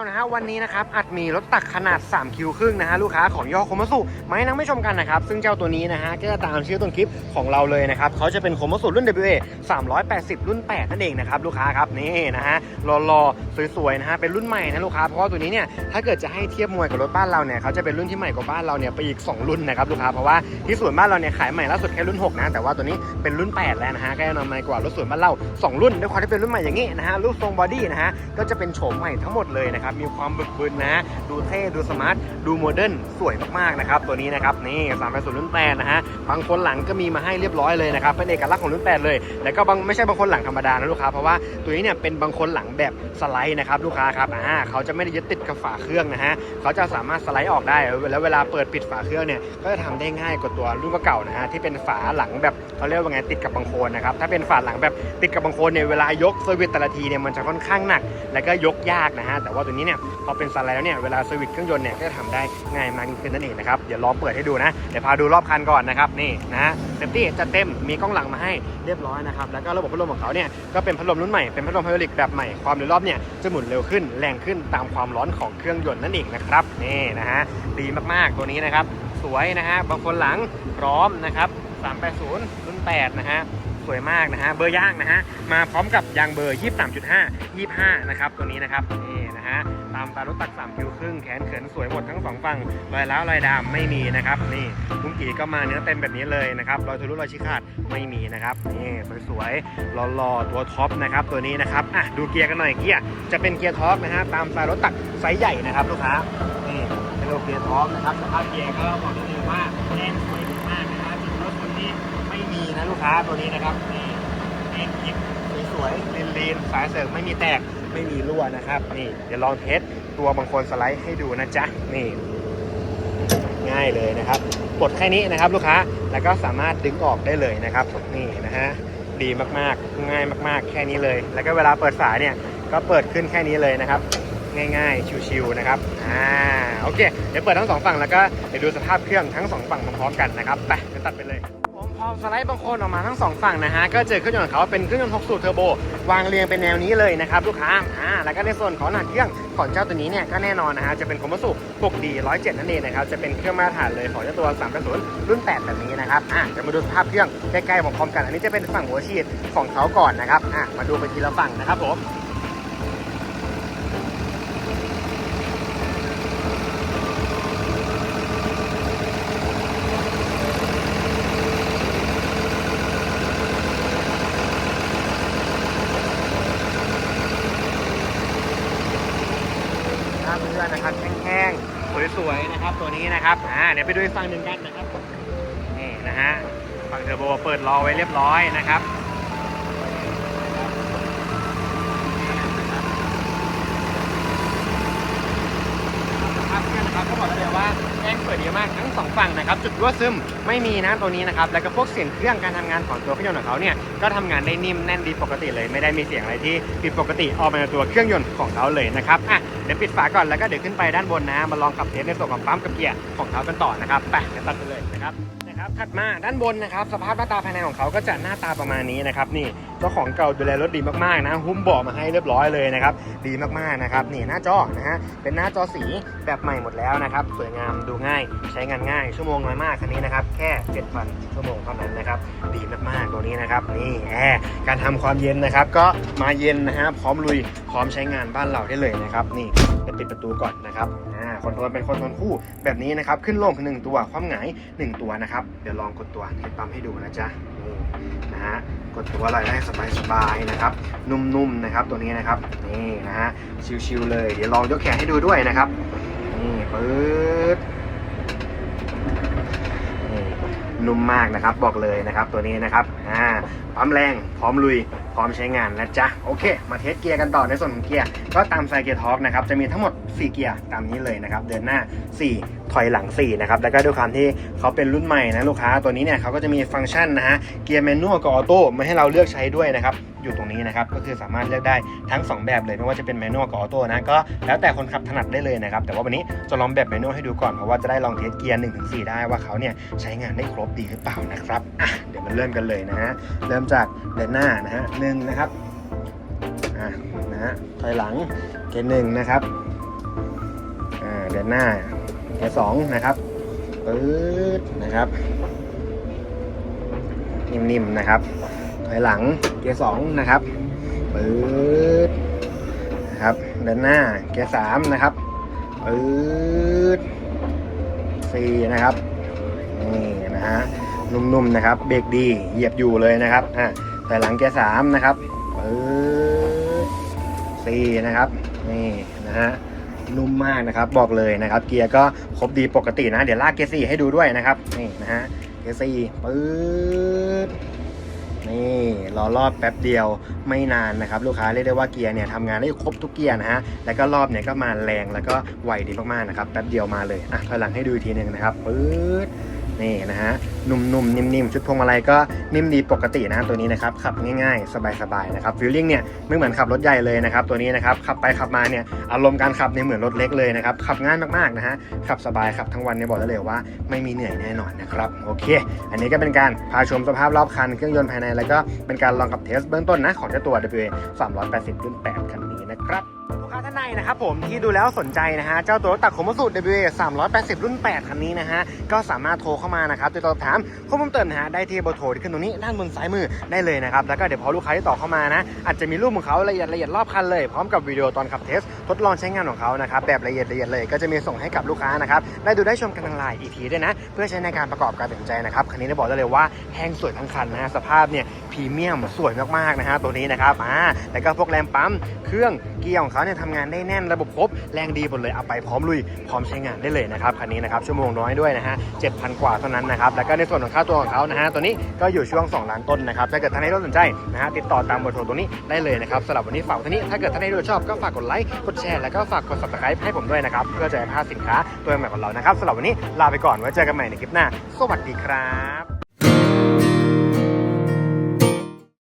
วนะฮะวันนี้นะครับอัดมีรถตักขนาด 3 คิวครึ่งนะฮะลูกค้าของย่อโคมัสุมาให้นักไม่ชมกันนะครับซึ่งเจ้าตัวนี้นะฮะก็จะตามชื่อต้นคลิปของเราเลยนะครับเขาจะเป็นโคมัสุรุ่น WA 380 รุ่น 8 นั่นเองนะครับลูกค้าครับนี่นะฮะรอๆสวยๆนะฮะเป็นรุ่นใหม่นะลูกค้าเพราะว่าตัวนี้เนี่ยถ้าเกิดจะให้เทียบมวยกับรถบ้านเราเนี่ยเขาจะเป็นรุ่นที่ใหม่กว่าบ้านเราเนี่ยไปอีก 2 รุ่นนะครับลูกค้าเพราะว่าที่สวนบ้านเราเนี่ยขายใหม่ล่าสุดแค่รุ่น 6 นะแต่ว่าตัวนี้เป็นรุ่น 8 แล้วนะฮะก็จะนำใหม่กว่ารถสวนบ้านเรา2รุ่นด้วยความที่เป็นรุ่นใหม่อย่างนี้นะฮะรูปทรงบอดี้นะฮะก็จะเป็นโฉมใหม่ทั้งหมดเลยนะครับมีความบึกบึนนะ ดูเท่ ดูสมาร์ท ดูโมเดิร์น สวยมากๆนะครับ ตัวนี้นะครับ นี่สามแปดศูนย์รุ่นแปดนะฮะ บางคนหลังก็มีมาให้เรียบร้อยเลยนะครับ เป็นเอกลักษณ์ของรุ่นแปดเลย แล้วก็บางไม่ใช่บางคนหลังธรรมดานะลูกค้า เพราะว่าตัวนี้เนี่ยเป็นบางคนหลังแบบสไลด์นะครับลูกค้าครับ อ่า เขาจะไม่ได้ยึดติดกับฝาเครื่องนะฮะ เขาจะสามารถสไลด์ออกได้ แล้วเวลาเปิดปิดฝาเครื่องเนี่ย ก็จะทำได้ง่ายกว่าตัวรุ่นเก่านะฮะ ที่เป็นฝาหลังแบบเขาเรียกว่าไงติดกับบางคนนะครับ ถ้าเป็นฝาหลังแบบติดกับบางคนเนี่ย เวลายกเซอร์วิสแต่ละทีเนี่ย มันจะค่อนข้างหนัก แล้วก็ยกยากนะฮะ แต่ว่าตัวนี้เนี่ยพอเป็นสไลด์แล้วเนี่ยเวลาเซอร์เครื่องยนต์เนี่ยก็จะทำได้ง่ายมากยิ่งขึ้นนั่นเองนะครับเดี๋ยวล้อเปิดให้ดูนะเดี๋ยวพาดูรอบคันก่อนนะครับนี่นะเซฟตี้จะเต็มมีกล้องหลังมาให้เรียบร้อยนะครับแล้วก็ระบบพัดลมของเขาเนี่ยก็เป็นพัดลมรุ่นใหม่เป็นพัดลมไฮดรอลิกแบบใหม่ความเร็วรอบเนี่ยจะหมุนเร็วขึ้นแรงขึ้นตามความร้อนของเครื่องยนต์นั่นเองนะครับนี่นะฮะดีมากๆตัวนี้นะครับสวยนะฮะบางคนหลังพร้อมนะครับ380รุ่น8นะฮะ วยมากนะฮะเบอร์ย่างนะฮะมาพร้อมกับยางเบอร์ 23.5 25 นะครับตัวนี้นะครับนี่นะฮะตามตารถตัก3คิวครึ่งแขนเขินสวยหมดทั้งสองฝั่งรอยล้าวรอยดำไม่มีนะครับนี่ลุงกี่ก็มาเนื้อเต็มแบบนี้เลยนะครับรอยทะลุรอยชี้ขาดไม่มีนะครับนี่สวยๆหล่อๆตัวท็อปนะครับตัวนี้นะครับอะดูเกียร์กันหน่อยเกียร์จะเป็นเกียร์ท็อปนะฮะตามตล์รถตักไซส์ใหญ่นะครับลูกค้านี่เป็นเกียร์ท็อปนะครับสภาพเกียร์ก็บอกได้เลยว่าแรงสวย ค้าตัวนี้นะครับนี่เอ็นยิบสวยๆลีนลีนๆสายเสริมไม่มีแตกไม่มีรั่วนะครับ นี่เดี๋ยวลองเทสตัวบางคนสไลด์ให้ดูนะจ๊ะนี่ ง่ายเลยนะครับกดแค่นี้นะครับลูกค้าแล้วก็สามารถดึงออกได้เลยนะครับนี่นะฮะดีมากๆ ง่ายมากๆ แค่นี้เลย แล้วก็เวลาเปิดฝาเนี่ยก็เปิดขึ้นแค่นี้เลยนะครับ ง่ายๆ ชิวๆนะครับอ่าโอเค เดี๋ยวเปิดทั้งสองฝั่งแล้วก็เดี๋ยวดูสภาพเครื่องทั้งสองฝั่งพร้อมๆกันนะครับไปเดี๋ยวตัดไปเลย ผมพอสไลด์บางคนออกมาทั้งสองฝั่งนะฮะ ก็เจอเครื่องยนต์ของเขาเป็นเครื่องยนต์6สูบเทอร์โบ วางเรียงเป็นแนวนี้เลยนะครับลูกค้าอ่าแล้วก็ในส่วนของขนาดเครื่องของเจ้าตัวนี้เนี่ยก็แน่นอนนะฮะจะเป็นคอมโบสุ6 d 107 นั่นเองนะครับจะเป็นเครื่องมาตรฐานเลยของเจ้าตัว380รุ่น 8 แบบนี้นะครับอะจะมาดูสภาพเครื่องใกล้ๆพร้อมกัน อันนี้จะเป็นฝั่งหัวฉีดของเขาก่อนนะครับอะมาดูไปทีละฝั่งนะครับผม ครับเพื่อนนะครับแห้งๆส วยนะครับตัวนี้นะครับอ่าเดี๋ยวไปดูอีกฝั่งหนึ่งกันนะครับนี่นะฮะฝั่งเทอร์โบเปิดรอไว้เรียบร้อยนะครับ บก็บอกได้เลยว่าแรงเปิดดีมากทั้งสองฝั่งนะครับ จุดรั่วซึมไม่มีนะตัวนี้นะครับ แล้วก็พวกเสียงเครื่องการทำงานของตัวเครื่องยนต์ของเขาเนี่ย ก็ทำงานได้นิ่มแน่นดีปกติเลย ไม่ได้มีเสียงอะไรที่ผิดปกติออกมาในตัวเครื่องยนต์ของเขาเลยนะครับ อะ เดี๋ยวปิดฝาก่อน แล้วก็เดี๋ยวขึ้นไปด้านบนนะ มาลองขับเทสในส่วนของปั๊มกับเกียร์ของเขากันต่อนะครับ ไปเดี๋ยวตัดไปเลยนะครับ ถัดมาด้านบนนะครับ สภาพหน้าตาภายในของเขาก็จะหน้าตาประมาณนี้นะครับนี่เจ้าของเก่าดูแลรถดีมากๆนะหุ้มเบาะมาให้เรียบร้อยเลยนะครับดีมากๆนะครับนี่หน้าจอนะฮะเป็นหน้าจอสีแบบใหม่หมดแล้วนะครับสวยงามดูง่ายใช้งานง่าย ชั่วโมงน้อยมากคันนี้นะครับแค่7,000ชั่วโมงเท่านั้นนะครับดีมากๆตัวนี้นะครับนี่แอร์การทำความเย็นนะครับ ก็มาเย็นนะฮะพร้อมลุยพร้อมใช้งานบ้านเราได้เลยนะครับนี่จะปิดประตูก่อนนะครับ คอนโทรลเป็นคอนโทรลคู่แบบนี้นะครับ ขึ้นลงหนึ่งตัวความหงายหนึ่งตัวนะครับ เดี๋ยวลองกดตัวเทสปั๊มให้ดูนะจ๊ะนี่นะฮะกดตัวอะไรได้สบายๆนะครับ นุ่มๆนะครับตัวนี้นะครับนี่นะฮะชิวๆเลย เดี๋ยวลองยกแขนให้ดูด้วยนะครับนี่ปึ๊ด นี่ นุ่มมากนะครับ บอกเลยนะครับตัวนี้นะครับอ่าปั๊มแรงพร้อมลุย พร้อมใช้งานนะจ๊ะโอเค มาเทสเกียร์กันต่อในส่วนของเกียร์ก็ตามไซเกียร์ท็อกนะครับจะมีทั้งหมด 4 เกียร์ตามนี้เลยนะครับ เดินหน้า 4 ถอยหลัง4นะครับแล้วก็ด้วยความที่เขาเป็นรุ่นใหม่นะลูกค้าตัวนี้เนี่ยเขาก็จะมีฟังก์ชันนะฮะเกียร์แมนนวลกับออโต้มาให้เราเลือกใช้ด้วยนะครับอยู่ตรงนี้นะครับก็คือสามารถเลือกได้ทั้ง 2 แบบเลยไม่ว่าจะเป็นแมนนวลกับออโต้นะก็แล้วแต่คนขับถนัดได้เลยนะครับแต่ว่าวันนี้จะลองแบบแมนนวลให้ดูก่อนเพราะว่าจะได้ลองเทสเกียร์1-4ได้ว่าเขาเนี่ยใช้งานได้ครบดีหรือเปล่านะครับอะเดี๋ยวมันเริ่มกันเลยนะฮะเริ่มจากเดินหน้านะฮะหนึ่งนะครับอะนะฮะถอยหลังเกียร์หนึ่งนะครับดินหน้า เกียร์สองนะครับปื๊ดนะครับ นิ่มๆนะครับ ถอยหลังเกียร์สองนะครับปื๊ดนะครับเดินหน้าเกียร์สามนะครับปื๊ดสี่นะครับนี่นะฮะนุ่มๆนะครับ เบรกดีเหยียบอยู่เลยนะครับอะถอยหลังเกียร์สามนะครับปื๊ดสี่นะครับนี่นะฮะ นุ่มมากนะครับ บอกเลยนะครับ เกียร์ก็ครบดีปกตินะ เดี๋ยวลากเกียร์สี่ให้ดูด้วยนะครับ นี่นะฮะ เกียร์สี่ปื๊ดนี่รอรอบแป๊บเดียวไม่นานนะครับ ลูกค้าเรียกได้ว่าเกียร์เนี่ยทำงานได้ครบทุกเกียร์นะฮะแล้วก็รอบเนี่ยก็มาแรงแล้วก็ไวดีมากๆนะครับแป๊บเดียวมาเลยอะถอยหลังให้ดูอีกทีหนึ่งนะครับปื๊ด นี่นะฮะนุ่มๆนิ่มๆชุดพวงมาลัยก็นิ่มดีปกตินะตัวนี้นะครับขับง่ายๆ สบายๆนะครับฟิลลิ่งเนี่ยไม่เหมือนขับรถใหญ่เลยนะครับตัวนี้นะครับขับไปขับมาเนี่ยอารมณ์การขับเนี่ยเหมือนรถเล็กเลยนะครับขับง่ายมากๆนะฮะขับสบายขับทั้งวันเนี่ยบอกได้เลยว่า ไม่มีเหนื่อยแน่นอนนะครับโอเค อันนี้ก็เป็นการพาชมสภาพรอบคันเครื่องยนต์ภายในแล้วก็เป็นการลองกับเทสเบื้องต้นนะของเจ้าตัว WA 380รุ่น8คันนี้นะครับาท่านใดนะครับผมที่ดูแล้วสนใจนะฮะเจ้าตัวรถตักโคมสูตร WA 380 รุ่น 8 คันนี้นะฮะก็สามารถโทรเข้ามานะครับติดต่อถามข้อมูลเติมนะฮะได้ที่เบอร์โทรที่ขึ้นตรงนี้ด้านบนซ้ายมือได้เลยนะครับแล้วก็เดี๋ยวพอลูกค้าที่ต่อเข้ามานะอาจจะมีรูปของเขาละเอียดละเอียดรอบคันเลยพร้อมกับวิดีโอตอนขับเทสทดลองใช้งานของเขานะครับแบบละเอียดละเอียดเลยก็จะมีส่งให้กับลูกค้านะครับได้ดูได้ชมกันทางไลน์อีกทีด้วยนะ เพื่อใช้ในการประกอบการตัดสินใจนะครับคันนี้ได้บอกได้เลยว่าแห้งสวยทั้งคันนะฮะสภาพเนี่ยพรีเมียมสวยมากๆนะฮะตัวนี้นะครับอ่าแล้วก็พวกแรมปั๊มเครื่องเกียร์ของเขาเนี่ยทำงานได้แน่นระบบครบ แรงดีหมดเลยเอาไปพร้อมลุยพร้อมใช้งานได้เลยนะครับคันนี้นะครับชั่วโมงน้อยด้วยนะฮะ7,000กว่าเท่านั้นนะครับแล้วก็ในส่วนของค่าตัวของเขานะฮะตัวนี้ก็อยู่ช่วง 2 ล้านต้นนะครับถ้าเกิดท่านใดสนใจนะฮะติดต่อตามเบอร์โทรตรงนี้ได้เลยนะครับสำหรับวันนี้ฝากว้เท่านี้ถ้าเกิดท่านใดดูชอบก็ฝากกดไลค์กดแชร์แล้วก็ฝากกด subscribe ให้ผมด้วยนะครับเพื่อจะได้พลาดสินค้าตัวใหม่ของเรานะครับสำหรับวันนี้ลาไปก่อนไว้เจอกันใหม่ในคลิปหน้า สวัสดีครับ